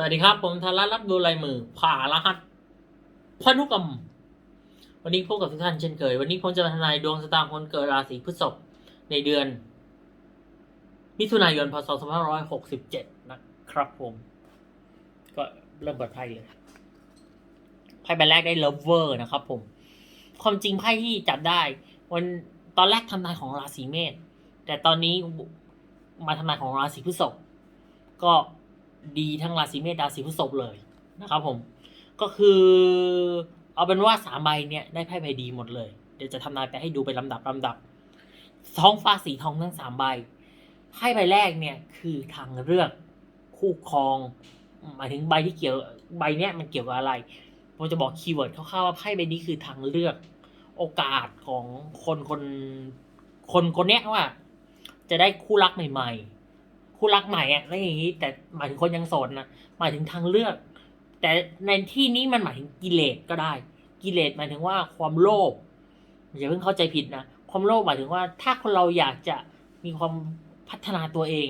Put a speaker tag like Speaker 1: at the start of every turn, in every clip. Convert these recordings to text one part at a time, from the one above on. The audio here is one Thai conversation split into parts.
Speaker 1: สวัสดีครับ ผมธารัตน์รับดูลายมือ ผ่ารหัสพันุกรรม วันนี้พบกับทุกท่านเช่นเคย วันนี้ผมจะมาทำนายดวงชะตาคนเกิดราศีพฤษภในเดือน มิถุนายนพศ2567 นะครับผม ก็เริ่มเปิดไพ่เลยไพ่ใบแรกได้ lover นะครับผม ความจริงไพ่ที่จับได้ วันตอนแรกทำนายของราศีเมษแต่ตอนนี้มาทำนายของราศีพฤษภก็ ดีทั้งราศีเมษราศีพฤษภเลยนะครับผม ก็คือเอาเป็นว่าสามใบเนี่ยได้ไพ่ใบดีหมดเลย เดี๋ยวจะทำนายไปให้ดูเป็นลำดับลำดับ ท้องฟ้าสีทองทั้งสามใบไพ่ใบแรกเนี่ยคือทางเลือกคู่ครอง หมายถึงใบที่เกี่ยวใบเนี้ยมันเกี่ยวกับอะไรผมจะบอกคีย์เวิร์ดคร่าวๆว่าไพ่ใบนี้คือทางเลือกโอกาสของคนคนคนคนเนี้ยว่า จะได้คู่รักใหม่ ๆ คู่รักใหม่อะแล้วอย่างนี้ แต่หมายถึงคนยังโสดนะหมายถึงทางเลือก แต่ในที่นี้มันหมายถึงกิเลสก็ได้ กิเลสหมายถึงว่าความโลภอย่าเพิ่งเข้าใจผิดนะความโลภหมายถึงว่า ถ้าคนเราอยากจะมีความพัฒนาตัวเอง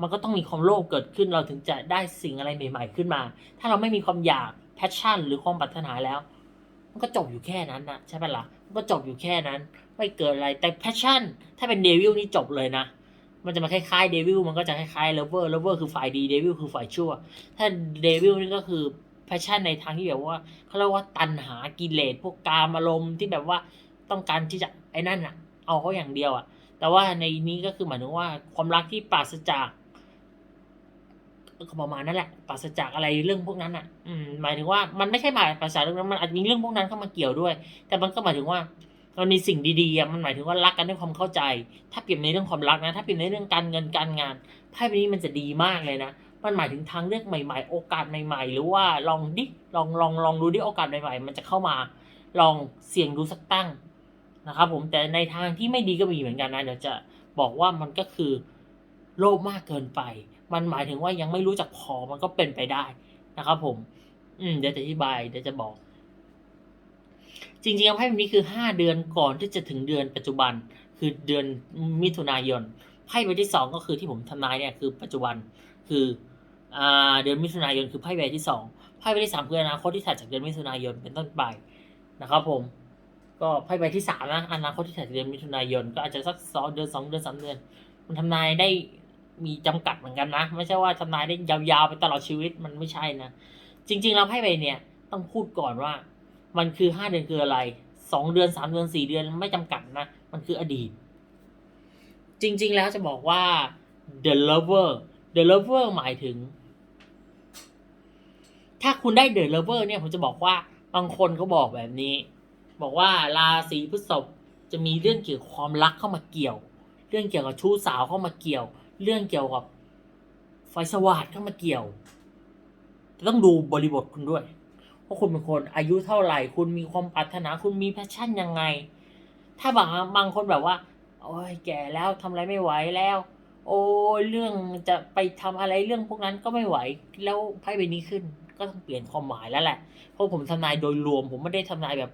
Speaker 1: มันก็ต้องมีความโลภเกิดขึ้นเราถึงจะได้สิ่งอะไรใหม่ ๆ ขึ้นมา ถ้าเราไม่มีความอยากแพชชั่น หรือความปรารถนาแล้ว มันก็จบอยู่แค่นั้นนะใช่ปะละ่ะมันก็จบอยู่แค่นั้น ไม่เกิดอะไรแต่แพชชั่น ถ้าเป็นเดวิลนี่จบเลยนะ มันจะมาคล้ายๆเดวิลมันก็จะคล้ายๆเลเวอร์เลเวอร์คือฝ่ายดีเดวิลคือฝ่ายชั่ว ถ้าเดวิลนี่ก็คือแพชชั่นในทางที่แบบว่าเขาเรียกว่าตันหากิเลสพวกกามอารมณ์ที่แบบว่าต้องการที่จะไอ้นั่นอะเอาเขาอย่างเดียวอะแต่ว่าในนี้ก็คือหมายถึงว่าความรักที่ปราศจากประมาณนั่นแหละปราศจากอะไรเรื่องพวกนั้นอะ อืมหมายถึงว่ามันไม่ใช่หมายปราศจากเรื่องนั้นมันอาจจะมีเรื่องพวกนั้นเข้ามาเกี่ยวด้วย แต่มันก็หมายถึงว่า มันมีสิ่งดีๆมันหมายถึงว่ารักกันด้วยความเข้าใจ ถ้าเปรียบในเรื่องความรักนะ ถ้าเปรียบในเรื่องการเงินการงานไพ่ใบนี้มันจะดีมากเลยนะ มันหมายถึงทางเลือกใหม่ ๆ โอกาสใหม่ ๆ หรือว่าลองดิลองลองลองดูดิโอกาสใหม่ ๆ มันจะเข้ามา ลองเสี่ยงดูสักตั้งนะครับผมแต่ในทางที่ไม่ดีก็มีเหมือนกันนะเดี๋ยวจะบอกว่ามันก็คือโลภมากเกินไป มันหมายถึงว่ายังไม่รู้จักพอมันก็เป็นไปได้นะครับผม อืมเดี๋ยวจะอธิบายเดี๋ยวจะบอก จริงๆไพ่ใบนี้คือห้าเดือนก่อนที่จะถึงเดือนปัจจุบัน คือเดือนมิถุนายนไพ่ใบที่สองก็คือที่ผมทำนายเนี่ยคือปัจจุบันคืออเดือนมิถุนายนคือไพ่ใบที่สองไพ่ใบที่สามคืออนาคตที่ถัดจากเดือนมิถุนายนเป็นต้นไปนะครับผมก็ไพ่ใบที่สามนะอนาคตที่ถัดจากเดือนมิถุนายนก็อาจจะสักสองเดือนสองเดือนสามเดือน มันทำนายได้มีจำกัดเหมือนกันนะ ไม่ใช่ว่าทำนายได้ยาวๆไปตลอดชีวิตมันไม่ใช่นะ จริงๆแล้วไพ่ใบเนี่ยต้องพูดก่อนว่า มันคือห้าเดือนคืออะไรสองเดือนสามเดือนสี่เดือนไม่จำกัดนะ มันคืออดีต จริง ๆ แล้วจะบอกว่า the lover the lover หมายถึง ถ้าคุณได้ the lover เนี่ยผมจะบอกว่าบางคนเขาบอกแบบนี้ บอกว่าราศีพฤษภจะมีเรื่องเกี่ยวกับความรักเข้ามาเกี่ยว เรื่องเกี่ยวกับชู้สาวเข้ามาเกี่ยว เรื่องเกี่ยวกับไฟสวัสดเข้ามาเกี่ยวแต่ต้องดูบริบทคุณด้วย ว่าคุณเป็นคนอายุเท่าไหร่ คุณมีความปรารถนาคุณมีแพชชั่นยังไง ถ้าบางบางคนแบบว่า โอ้ยแก่แล้วทำอะไรไม่ไหวแล้ว โอ้เรื่องจะไปทำอะไรเรื่องพวกนั้นก็ไม่ไหว แล้วไพ่ใบนี้ขึ้น ก็ต้องเปลี่ยนความหมายแล้วแหละเพราะผมทำนายโดยรวม ผมไม่ได้ทำนายแบบ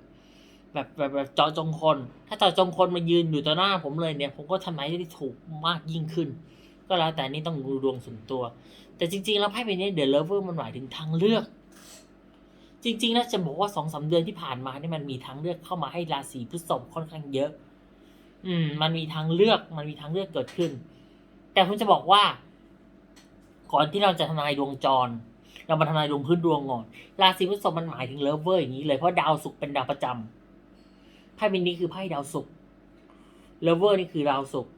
Speaker 1: แบบแบบแบบเจาะจงคน ถ้าเจาะจงคนมายืนอยู่ต่อหน้าผมเลยเนี่ย ผมก็ทำนายได้ถูกมากยิ่งขึ้น ก็แล้วแต่นี่ต้องดูดวงส่วนตัว แต่จริง ๆ แล้วไพ่ใบนี้เด e เลเวอร์มันหมายถึงทางเลือก จริงๆแล้วจะบอกว่าสองสาเดือนที่ผ่านมาเนี่ยมันมีทางเลือกเข้ามาให้ราศีพฤษภค่อนข้างเยอะ อืม มันมีทางเลือกมันมีทางเลือกเกิดขึ้น แต่ผมจะบอกว่า ก่อนที่เราจะทำนายดวงจร เรามาทำนายดวงพื้นดวงก่อนราศีพฤษภมันหมายถึงเลเวอร์อย่างนี้เลยเพราะดาวศุกร์เป็นดาวประจำไพ่ใบนี้คือไพ่ดาวศุกร์เลเวอร์นี่คือดาวศุกร์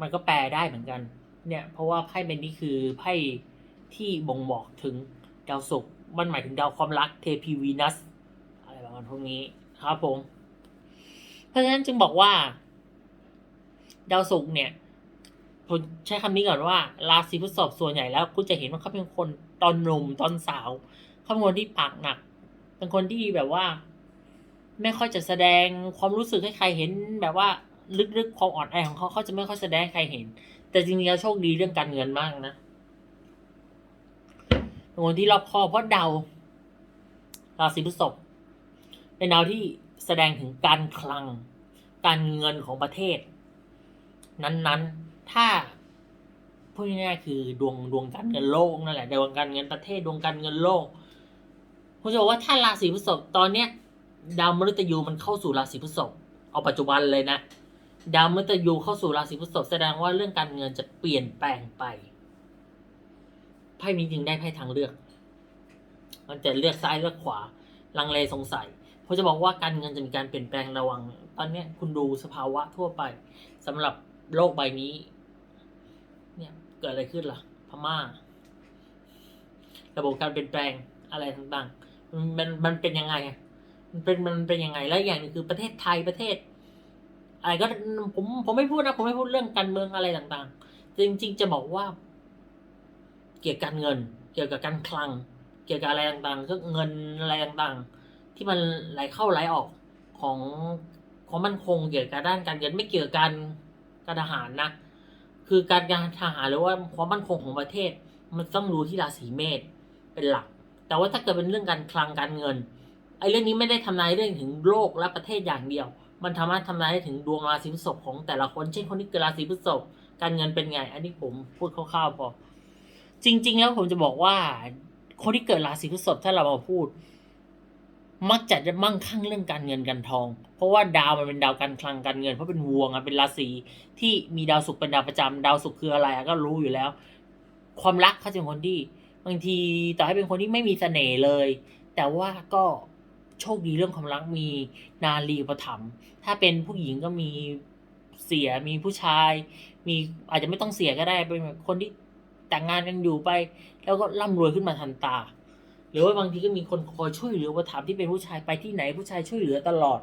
Speaker 1: มันก็แปลได้เหมือนกัน เนี่ย เพราะว่าไพ่ใบนี้คือไพ่ที่บ่งบอกถึงดาวศุกร์ มันหมายถึงดาวความรักเทพีวีนัสอะไรประมาณพวกนี้ครับผม เพราะฉะนั้นจึงบอกว่า ดาวศุกร์เนี่ยผมใช้คำนี้ก่อนว่าราศีพฤษภส่วนใหญ่แล้วคุณจะเห็นว่าเขาเป็นคนตอนหนุ่มตอนสาวเขาเป็นคนที่ปากหนัก เป็นคนที่แบบว่า ไม่ค่อยจะแสดงความรู้สึกให้ใครเห็น แบบว่าลึกๆความอ่อนแอของเขาเขาจะไม่ค่อยแสดงให้ใครเห็น แต่จริงๆแล้วโชคดีเรื่องการเงินมากนะ เป็นคนที่รอบคอบเพราะดาวราศีพฤษภเป็นดาวที่แสดงถึงการคลัง การเงินของประเทศ นั้นๆ ถ้าพูดง่ายๆคือดวงดวงการเงินโลกนั่นแหละดวงการเงินประเทศดวงการเงินโลกผมจะบอกว่าถ้าราศีพฤษภตอนเนี้ย ดาวมฤตยูมันเข้าสู่ราศีพฤษภเอาปัจจุบันเลยนะ ดาวมฤตยูเข้าสู่ราศีพฤษภแสดงว่าเรื่องการเงินจะเปลี่ยนแปลงไป พ่นี้จึงได้ไพ่ทางเลือก มันจะเลือกซ้ายเลือกขวา ลังเลสงสัยผมจะบอกว่าการเงินจะมีการเปลี่ยนแปลงระวัง ตอนนี้คุณดูสภาวะทั่วไปสำหรับโลกใบนี้ เนี่ยเกิดอะไรขึ้นล่ะ พม่า ระบบการเปลี่ยนแปลงอะไรต่างๆ มันมันเป็นยังไงอะมันเป็นมันเป็นยังไงแล้วอย่างหนึงคือประเทศไทยประเทศอะไรก็ผมผมไม่พูดนะผมไม่พูดเรื่องการเมืองอะไรต่างๆ จริงๆจะบอกว่า เกี่ยวกับการเงิน เกี่ยวกับการคลัง เกี่ยวกับอะไรต่างๆก็เงินอะไรต่างๆที่มันไหลเข้าไหลออกของของมันคงเกี่ยวกับด้านการเงินไม่เกี่ยวกับการการทหารนะคือการการทหารหรือว่าความมั่นคงของประเทศ มันต้องรู้ที่ราศีเมษเป็นหลัก แต่ว่าถ้าเกิดเป็นเรื่องการคลังการเงินไอ้เรื่องนี้ไม่ได้ทำนายเรื่องถึงโลกและประเทศอย่างเดียว มันทำให้ทำนายได้ถึงดวงราศีพฤษภของแต่ละคน เช่นคนที่เกิดราศีพฤษภการเงินเป็นไง อันนี้ผมพูดคร่าวๆพอ จริง ๆ แล้วผมจะบอกว่า คนที่เกิดราศีพฤษภถ้าเรามาพูด มักจะจะมั่งคั่งเรื่องการเงินการทอง เพราะว่าดาวมันเป็นดาวการคลังการเงินเพราะเป็นวัวไงเป็นราศีที่มีดาวศุกร์เป็นดาวประจำดาวศุกร์คืออะไรก็รู้อยู่แล้ว ความรักเขาจะเป็นคนที่บางทีต่อให้เป็นคนที่ไม่มีเสน่ห์เลย แต่ว่าก็โชคดีเรื่องความรักมีนารีอุปถัมถ้าเป็นผู้หญิงก็มีเสียมีผู้ชาย มีอาจจะไม่ต้องเสียก็ได้เป็นคนที่ แต่งงานกันอยู่ไป แล้วก็ร่ำรวยขึ้นมาทันตา หรือว่าบางทีก็มีคนคอยช่วยเหลืออุปถัมที่เป็นผู้ชายไปที่ไหนผู้ชายช่วยเหลือตลอด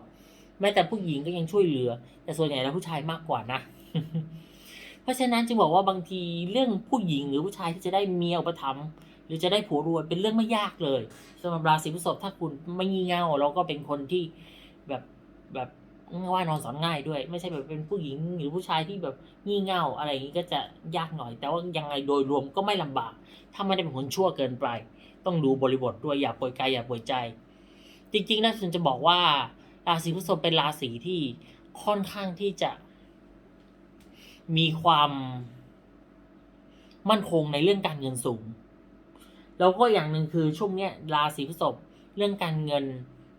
Speaker 1: แม้แต่ผู้หญิงก็ยังช่วยเหลือ แต่ส่วนใหญ่แล้วผู้ชายมากกว่านะ เพราะฉะนั้นจึงบอกว่าบางทีเรื่องผู้หญิงหรือผู้ชายที่จะได้เมียอุปถัมภ์หรือจะได้ผัวรวยเป็นเรื่องไม่ยากเลยสำหรับราศีพฤษภถ้าคุณไม่งี่เง่าแล้วก็เป็นคนที่แบบแบบ ว่านอนสอนง่ายด้วย ไม่ใช่แบบเป็นผู้หญิงหรือผู้ชายที่แบบงี่เง่าอะไรอย่างนี้ก็จะยากหน่อย แต่ว่ายังไงโดยรวมก็ไม่ลำบาก ถ้าไม่ได้เป็นคนชั่วเกินไป ต้องดูบริบทด้วยอย่าป่วยกายอย่าป่วยใจ จริงๆนะฉันจะบอกว่า ราศีพฤษภเป็นราศีที่ค่อนข้างที่จะ มีความมั่นคงในเรื่องการเงินสูง แล้วก็อย่างหนึ่งคือช่วงเนี้ยราศีพฤษภเรื่องการเงิน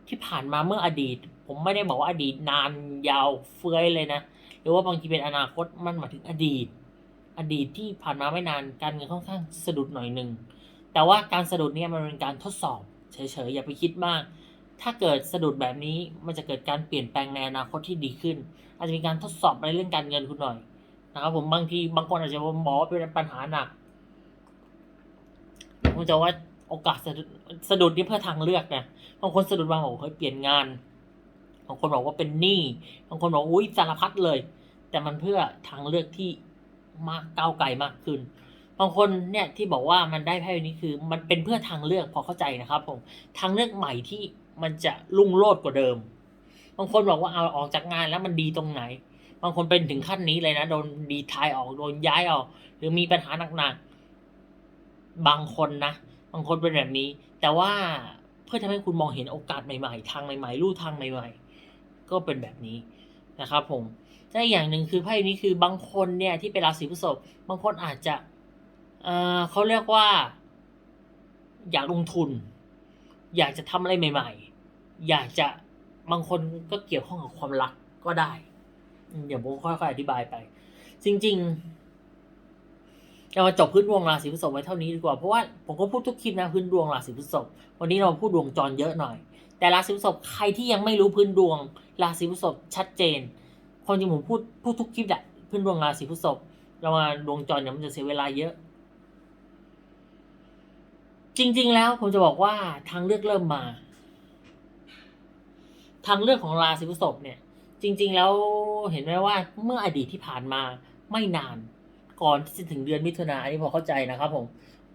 Speaker 1: ที่ผ่านมาเมื่ออดีต ผมไม่ได้บอกว่าอดีตนานยาวเฟ้ยเลยนะ หรือว่าบางทีเป็นอนาคตมันหมายถึงอดีต อดีตที่ผ่านมาไม่นานการเงินค่อนข้างสะดุดหน่อยหนึ่งแต่ว่าการสะดุดเนี่ยมันเป็นการทดสอบเฉยๆอย่าไปคิดมาก ถ้าเกิดสะดุดแบบนี้มันจะเกิดการเปลี่ยนแปลงในอนาคตที่ดีขึ้น อาจจะมีการทดสอบในเรื่องการเงินคุณหน่อยนะครับผมบางทีบางคนอาจจะบอกว่าเป็นปัญหาหนักผมจะว่าโอกาสสะดุดสะดุดนี่เพื่อทางเลือกนะบางคนสะดุดบางบอกเฮ้ยเปลี่ยนงานางคนบอกว่าเป็นหนี้บางคนบอกอุ้ยสารพัดเลย แต่มันเพื่อทางเลือกที่มากก้าวไกลมากขึ้น บางคนเนี่ยที่บอกว่ามันได้ไพ่นี้คือ มันเป็นเพื่อทางเลือกพอเข้าใจนะครับผมทางเลือกใหม่ที่มันจะรุ่งโรจน์กว่าเดิม บางคนบอกว่าเอาออกจากงานแล้วมันดีตรงไหน บางคนเป็นถึงขั้นนี้เลยนะโดนดีทายออกโดนย้ายออก หรือมีปัญหาหนักๆบางคนนะบางคนเป็นแบบนี้ แต่ว่าเพื่อทำให้คุณมองเห็นโอกาสใหม่ๆ ทางใหม่ๆลู่ทางใหม่ๆ ก็เป็นแบบนี้นะครับผมและอีกอย่างหนึ่งคือไพ่นี้คือบางคนเนี่ยที่เป็นราศีพฤษภบางคนอาจจะเออเขาเรียกว่า อยากลงทุน อยากจะทำอะไรใหม่ ๆ อยากจะบางคนก็เกี่ยวข้องกับความรักก็ได้อืมเดี๋ยวผมค่อยๆอธิบายไป จริงๆเรามาจบพื้นดวงราศีพฤษภไว้เท่านี้ดีกว่าเพราะว่าผมก็พูดทุกคลิปนะพื้นดวงราศีพฤษภวันนี้เราพูดดวงจรเยอะหน่อย แต่ราศีพฤษภใครที่ยังไม่รู้พื้นดวง ราศีพฤษภชัดเจนความจริงผมพูดพูดทุกคลิปแหละพื้นดวงราศีพฤษภเรามาดวงจรเนี่ยมันจะเสียเวลาเยอะ จริง ๆ แล้วผมจะบอกว่าทางเลือกเริ่มมา ทางเลือกของราศีพฤษภเนี่ย จริง ๆ แล้วเห็นไหมว่าเมื่ออดีตที่ผ่านมาไม่นาน ก่อนที่จะถึงเดือนมิถุนาอันนี้พอเข้าใจนะครับผม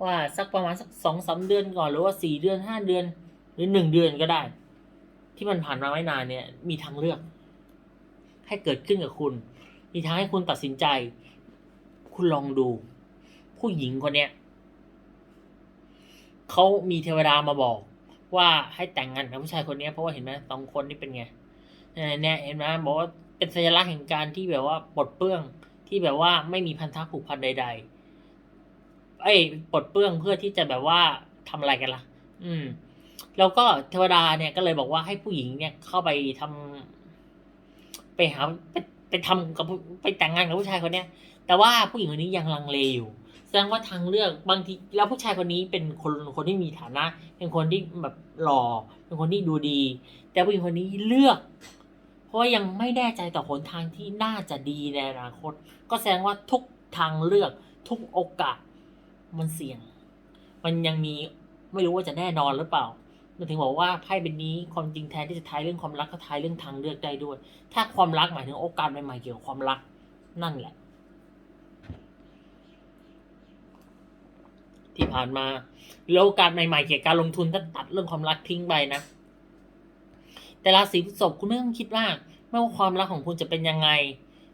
Speaker 1: ว่าสักประมาณสักสองสาเดือนก่อนหรือว่าสี่เดือนห้าเดือน หรือหนึ่งเดือนก็ได้ ที่มันผ่านมาไม่นานเนี่ย มีทางเลือก ให้เกิดขึ้นกับคุณ มีทางให้คุณตัดสินใจ คุณลองดู ผู้หญิงคนเนี้ยเขามีเทวดามาบอก ว่าให้แต่งงานกับผู้ชายคนเนี้ยเพราะว่าเห็นไหมสองคนนี่เป็นไงเออเนี่ยเห็นไหมบอกว่าเป็นสัญลักษณ์แห่งการที่แบบว่าปลดเปลื้องที่แบบว่าไม่มีพันธะผูกพันใดๆเอ้ปลดเปลื้องเพื่อที่จะแบบว่าทำอะไรกันล่ะ อืม แล้วก็เทวดาเนี่ยก็เลยบอกว่าให้ผู้หญิงเนี่ยเข้าไปทำไปหาไปไปทำกับไปแต่งงานกับผู้ชายคนเนี้ย แต่ว่าผู้หญิงคนนี้ยังลังเลอยู่แสดงว่าทางเลือกบางทีแล้วผู้ชายคนนี้เป็นคนคนที่มีฐานะ เป็นคนที่แบบหล่อเป็นคนที่ดูดี แต่ผู้หญิงคนนี้เลือก เพราะยังไม่แน่ใจต่อหนทางที่น่าจะดีในอนาคต ก็แสดงว่าทุกทางเลือกทุกโอกาสมันเสี่ยง มันยังมีไม่รู้ว่าจะแน่นอนหรือเปล่า มันถึงบอกว่าไพ่ใบนี้ความจริงแทนที่จะทายเรื่องความรักก็ทายเรื่องทางเลือกได้ด้วย ถ้าความรักหมายถึงโอกาสใหม่ๆเกี่ยวกับความรักนั่นแหละ ที่ผ่านมาแล้วโอกาสใหม่ๆเกี่ยวกับการลงทุนถ้าตัดเรื่องความรักทิ้งไปนะ แต่ราศีพฤษภคุณไม่ต้องคิดมากไม่ว่าความรักของคุณจะเป็นยังไง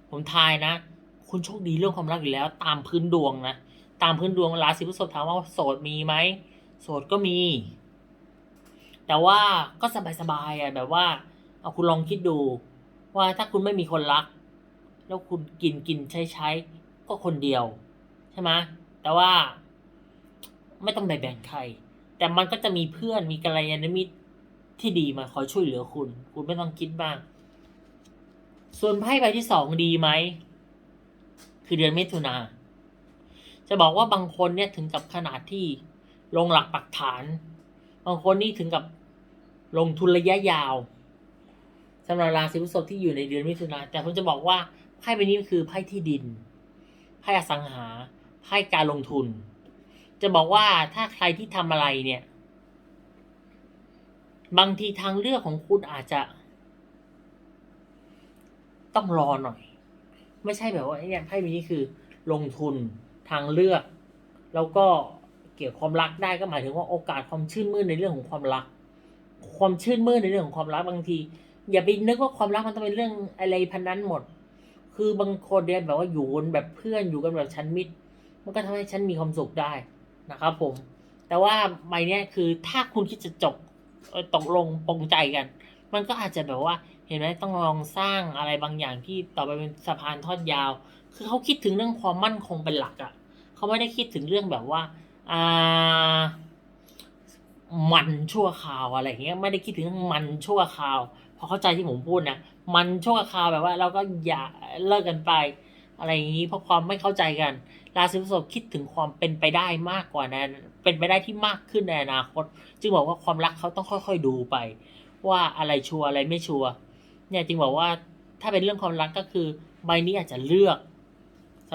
Speaker 1: ผมทายนะ คุณโชคดีเรื่องความรักอยู่แล้ว ตามพื้นดวงนะ ตามพื้นดวงราศีพฤษภถามว่าโสดมีไหมโสดก็มี แต่ว่าก็สบายๆอะแบบว่า เอาคุณลองคิดดู ว่าถ้าคุณไม่มีคนรัก แล้วคุณกินกินใช้ใช้ก็คนเดียว ใช่ไหมแต่ว่า ไม่ต้องไปแบ่งใคร แต่มันก็จะมีเพื่อนมีกัลยาณมิตรที่ดีมาคอยช่วยเหลือคุณ คุณไม่ต้องคิดบ้าง ส่วนไพ่ใบที่สองดีไหม คือเดือนมิถุนา จะบอกว่าบางคนเนี่ยถึงกับขนาดที่ลงหลักปักฐาน บางคนนี่ถึงกับลงทุนระยะยาวสำหรับราศีพฤษภที่อยู่ในเดือนมิถุนาแต่ผมจะบอกว่าไพ่ใบนี้คือไพ่ที่ดินไพ่อสังหาไพ่การลงทุน จะบอกว่าถ้าใครที่ทำอะไรเนี่ย บางทีทางเลือกของคุณอาจจะ ต้องรอหน่อย ไม่ใช่แบบว่าเนี่ยไพ่ใบนี้คือ ลงทุนทางเลือก แล้วก็ เกี่ยวกับความรักได้ก็หมายถึงว่าโอกาสความชื่นมื่นในเรื่องของความรัก ความชื่นมื่นในเรื่องของความรักบางที อย่าไปนึกว่าความรักมันต้องเป็นเรื่องอะไรพันนั้นหมด คือบางคนเนี่ยแบบว่าอยู่กันแบบเพื่อนอยู่กันแบบชั้นมิตร มันก็ทำให้ฉันมีความสุขได้นะครับผม แต่ว่าใบเนี้ยคือถ้าคุณคิดจะจบตกลงปรงใจกัน มันก็อาจจะแบบว่าเห็นไหมต้องลองสร้างอะไรบางอย่างที่ต่อไปเป็นสะพานทอดยาว คือเขาคิดถึงเรื่องความมั่นคงเป็นหลักอะ่ะเขาไม่ได้คิดถึงเรื่องแบบว่า มันชั่วคราวอะไรอย่างเงี้ยไม่ได้คิดถึงเรื่องมันชั่วคราวพอเข้าใจที่ผมพูดนะมันชั่วคราวแบบว่า เราก็อย่าเลิกกันไป อะไรอย่างนี้เพราะความไม่เข้าใจกัน ราศีพฤษภคิดถึงความเป็นไปได้มากกว่านั้น เป็นไปได้ที่มากขึ้นในอนาคต จึงบอกว่าความรักเขาต้องค่อย ๆดูไป ว่าอะไรชัวร์อะไรไม่ชัวร์เนี่ยจึงบอกว่าถ้าเป็นเรื่องความรักก็คือใบนี้อาจจะเลือก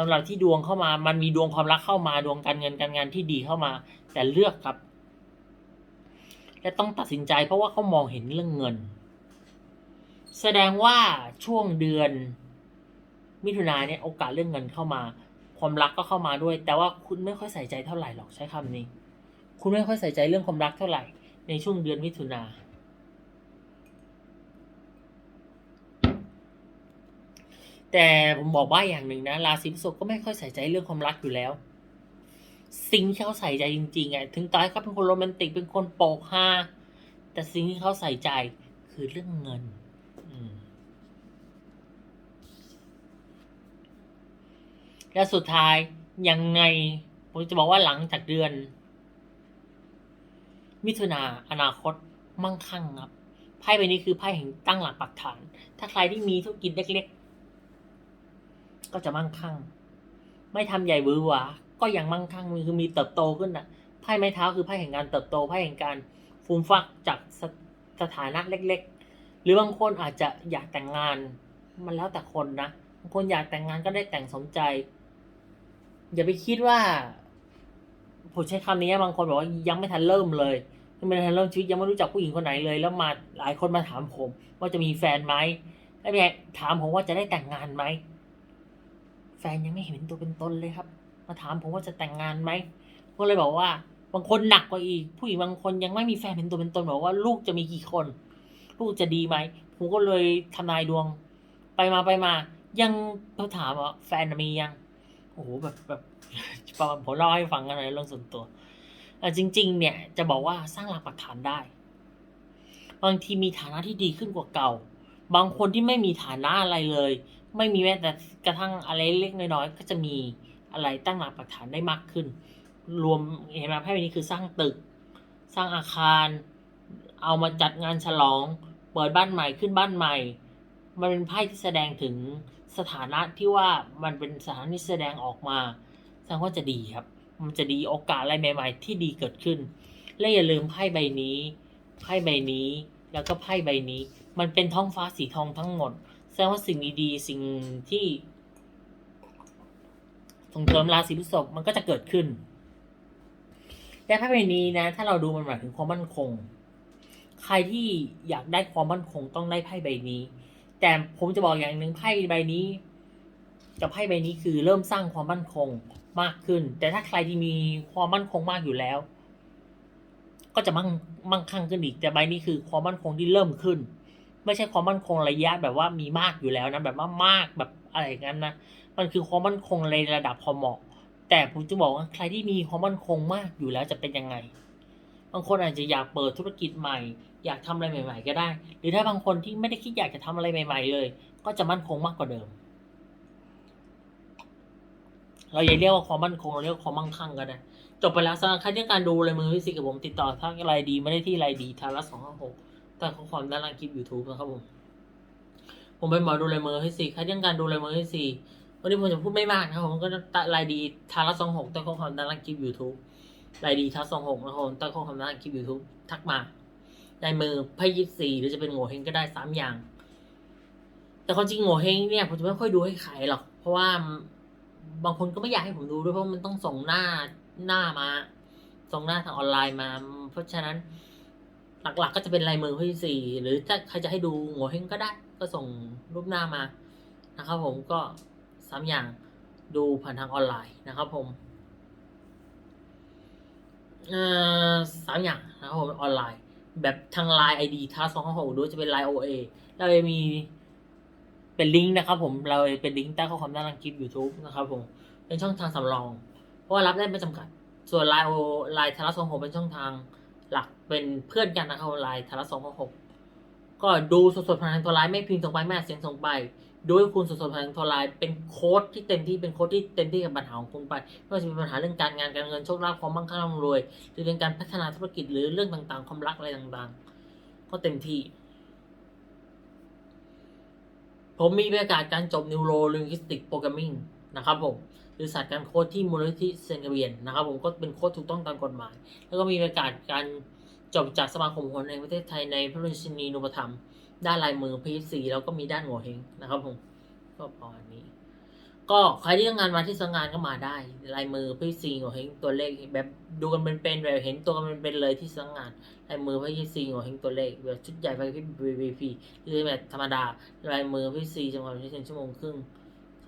Speaker 1: สำหรับที่ดวงเข้ามา มันมีดวงความรักเข้ามาดวงการเงินการงานที่ดีเข้ามา แต่เลือกครับ และต้องตัดสินใจเพราะว่าเขามองเห็นเรื่องเงิน แสดงว่าช่วงเดือน มิถุนาเนี่ยโอกาสเรื่องเงินเข้ามา ความรักก็เข้ามาด้วย แต่ว่าคุณไม่ค่อยใส่ใจเท่าไหร่หรอกใช้คำนี้ คุณไม่ค่อยใส่ใจเรื่องความรักเท่าไหร่ ในช่วงเดือนมิถุนา แต่ผมบอกว่าอย่างหนึ่งนะราศีพฤษภก็ไม่ค่อยใส่ใจเรื่องความรักอยู่แล้ว สิ่งที่เขาใส่ใจจริงๆอะถึงตอนเขาเป็นคนโรแมนติกเป็นคนโปกฮาแต่สิ่งที่เขาใส่ใจคือเรื่องเงินและสุดท้ายยังไงผมจะบอกว่าหลังจากเดือน มิถุนาอนาคตมั่งคั่งครับไพ่ใบนี้คือไพ่แห่งตั้งหลักปักฐาน ถ้าใครที่มีธุรกิจเล็ก ก็จะมั่งคั่ง ไม่ทำใหญ่วือหวาก็ยังมั่งคั่งคือมีเติบโตขึ้นนะไพ่ไม้เท้าคือไพ่แห่งการเติบโตไพ่แห่งการฟูมฟักจากสสถานะเล็ก ๆ หรือบางคนอาจจะอยากแต่งงาน มันแล้วแต่คนนะบางคนอยากแต่งงานก็ได้แต่งสมใจ อย่าไปคิดว่าผมใช้คำนี้บางคนบอกว่ายังไม่ทันเริ่มเลยยังไม่ทันเริ่มชีวิตยังไม่รู้จักผู้หญิงคนไหนเลย แล้วมาหลายคนมาถามผม ว่าจะมีแฟนไหมแล้วเนี่ถามผมว่าจะได้แต่งงานไหม แฟนยังไม่เห็นตัวเป็นตนเลยครับ มาถามผมว่าจะแต่งงานไหมก็เลยบอกว่าบางคนหนักกว่าอีก ผู้หญิงบางคนยังไม่มีแฟนเป็นตัวเป็นตนบอกว่าลูกจะมีกี่คน ลูกจะดีไหมผมก็เลยทำนายดวง ไปมาไปมา ยังเขาถามว่าแฟนมียังโอ้โหแบบแบบประมาณผมเล่าให้ฟังกันในเรื่องส่วนตัวอ่จริง ๆ เนี่ยจะบอกว่าสร้างหลักปักฐานได้ บางทีมีฐานะที่ดีขึ้นกว่าเก่า บางคนที่ไม่มีฐานะอะไรเลย ไม่มีแม้แต่กระทั่งอะไรเล็กน้อยๆก็จะมีอะไรตั้งหลักปักฐานได้มากขึ้น รวมเห็นไหมไพ่ใบนี้คือสร้างตึก สร้างอาคาร เอามาจัดงานฉลอง เปิดบ้านใหม่ขึ้นบ้านใหม่ มันเป็นไพ่ที่แสดงถึงสถานะที่ว่ามันเป็นสถานะที่แสดงออกมาแสดงว่าจะดีครับ มันจะดีโอกาสอะไรใหม่ ๆ ที่ดีเกิดขึ้น และอย่าลืมไพ่ใบนี้ ไพ่ใบนี้ แล้วก็ไพ่ใบนี้ มันเป็นท้องฟ้าสีทองทั้งหมด ดงว่าสิ่งดีๆ สิ่งที่ส่งเสริมราศีพฤษภมันก็จะเกิดขึ้น แต่ไพ่ใบนี้นะ ถ้าเราดูมันหมายถึงความมั่นคง ใครที่อยากได้ความมั่นคงต้องได้ไพ่ใบนี้ แต่ผมจะบอกอย่างหนึ่งไพ่ใบนี้กับไพ่ใบนี้คือเริ่มสร้างความมั่นคงมากขึ้น แต่ถ้าใครที่มีความมั่นคงมากอยู่แล้ว ก็จะมั่งมั่งคั่งขึ้นอีก แต่ใบนี้คือความมั่นคงที่เริ่มขึ้น ไม่ใช่ความมั่นคงระยะแบบว่ามีมากอยู่แล้วนะแบบว่ามากแบบอะไรอย่างนั้นนะมันคือความมั่นคงในระดับพอเหมาะ แต่ผมจะบอกว่าใครที่มีความมั่นคงมากอยู่แล้วจะเป็นยังไง บางคนอาจจะอยากเปิดธุรกิจใหม่ อยากทำอะไรใหม่ ๆ ก็ได้ หรือถ้าบางคนที่ไม่ได้คิดอยากจะทำอะไรใหม่ ๆ เลย ก็จะมั่นคงมากกว่าเดิม เราอย่าเรียกว่าความมั่นคงเราเรียกว่าความมั่งคั่งก็ได้จบไปแล้วสำหรับใครที่องการดูเลยมือพิสิกกับผมติดต่อทางไลน์ดีไม่ได้ที่ไลน์ดีทารัสสองห้าหก ใต้ข้อความด้านล่างคลิป YouTube นะครับผม ผมเป็นหมอดูลายมือพิสิกใครที่ต้องการดูลายมือพิสิกวันนี้ผมจะพูดไม่มากนะครับผมก็จะไลน์ดีทารัสสองหกใต้ข้อความด้านล่างคลิป YouTube ลน์ดีทัสสองหกนะครับผมใต้ข้อความด้านล่างคลิป YouTube ทักมาลายมือไพ่ยิปซีหรือจะเป็นโง่เฮงก็ได้สามอย่าง แต่ความจริงโง่เฮงเนี่ยผมจะไม่ค่อยดูให้ใครหรอก เพราะว่าบางคนก็ไม่อยากให้ผมดูด้วยเพราะมันต้องส่งหน้าหน้ามา ส่งหน้าทางออนไลน์มา เพราะฉะนั้น หลักๆ ก็จะเป็นลายมือที่สี่หรือถ้าใครจะให้ดูโง่เฮงก็ได้ ก็ส่งรูปหน้ามานะครับผมก็สามอย่างดูผ่านทางออนไลน์นะครับผมเอ่อสามอย่างนะครับผมออนไลน์ แบบทางไลน์ไอดีทัสสองห้าหกด้วยจะเป็นไลน์โอเอเราจะมีเป็นลิงก์นะครับผมเราเป็นลิงก์ใต้ข้อความด้านล่างคลิป YouTube นะครับผมเป็นช่องทางสำรอง เพราะว่ารับได้ไม่จำกัด ส่วนไลน์โอไลน์ทารัสสองหกเป็นช่องทาง หลักเป็นเพื่อนกันนะครับไลน์ทารัสองหกก็ดูสดๆผ่านทางโทรไลน์ไม่พิมพ์ส่งไปไม่เสียงส่งไปดูให้คุณสดๆผ่านทางโทรไลน์เป็นโค้ดที่เต็มที่เป็นโค้ดที่เต็มที่กับปัญหาของคุณไปไม่ว่าจะเป็นปัญหาเรื่องการงานการเงินโชคลาภความมั่งคั่งร่ำรวยหรือเรื่องการพัฒนาธุรกิจหรือเรื่องต่างๆ ความรักอะไรต่างๆ ก็เต็มที่ ผมมีบรรยากาศการจบ Neuro Linguistic Programming นะครับผม หรือศาสตร์การโค้ดที่มูลนิธิเซนเวียนนะครับผมก็เป็นโค้ดถูกต้องตามกฎหมาย แล้วก็มีบรรยากาศการจบจากสมาคมโหนในประเทศไทยในพระราชินีนุปธรรม ด้านลายมือพีซีแล้วก็มีด้านหัวเฮงนะครับผมก็ประมาณนี้ ก็ใครที่ต้องงานมาที่สังงานก็มาได้ ลายมือพีซีหัวเฮงตัวเลขแบบดูกันเป็นๆแบบเห็นตัวกันเป็นๆเลยที่สังงานลายมือพีซีหัวเฮงตัวเลขแบบชุดใหญ่ไฟพิบ VVP ที่เป็นแบบธรรมดาลายมือพีซีจำนวนที่เป็นชั่วโมงครึ่ง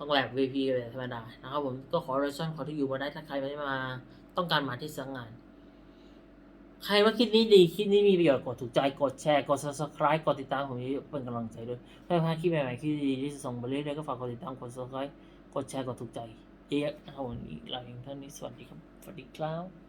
Speaker 1: ต้องแหลก VP แบบธรรมดานะครับผมก็ขอเรชั่นขอที่อยู่มาได้ถ้าใครไม่มาต้องการมาที่สังงาน ใครว่าคลิปนี้ดีคลิปนี้มีประโยชน์กดถูกใจกดแชร์กด subscribe กดติดตามผมนี้เป็นกำลังใจด้วยเพื่อพลาดคลิปใหม่ๆคลิปดีๆที่จะส่งไปเรื่อยๆก็ฝากกดติดตามกด subscribe กดแชร์กดถูกใจเยอะๆนะครับวันนี้ลาเองเท่านี้สวัสดีครับสวัสดีครับ